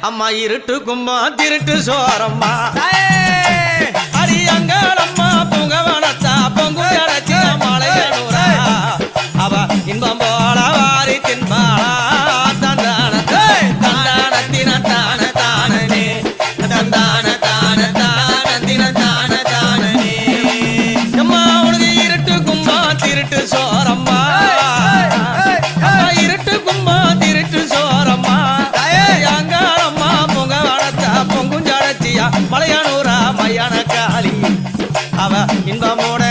அம்மா இருட்டு கும்பா திருட்டு சோரம்மா. மலையானூரா மையான காளி. அவ இன்பமோட